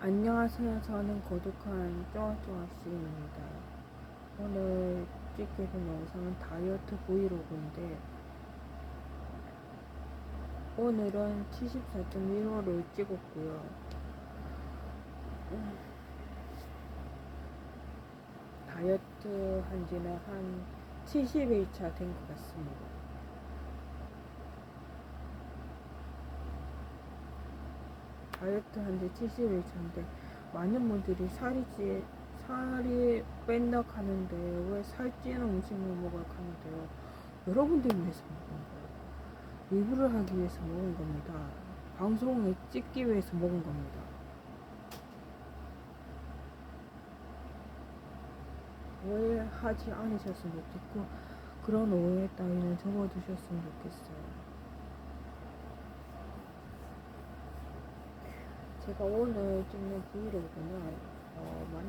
안녕하세요. 저는 고독한 쪼아쪼아씨입니다. 오늘 찍게 된 영상은 다이어트 브이로그인데 오늘은 74.15를 찍었고요. 음, 다이어트 한 지는 한 70일 차 된 것 같습니다. 다이어트 한지 70일 차인데 많은 분들이 살이 찌 살이 뺀다 하는데 왜 살찌는 음식을 먹어 하는데요? 여러분들 위해서 먹은 거예요. 리뷰를 하기 위해서 먹은 겁니다. 방송에 찍기 위해서 먹은 겁니다. 왜 하지 않으셨으면 좋겠고 그런 오해 따위는 접어두셨으면 좋겠어요 제가 오늘 찍는 브이로그는 어, 많은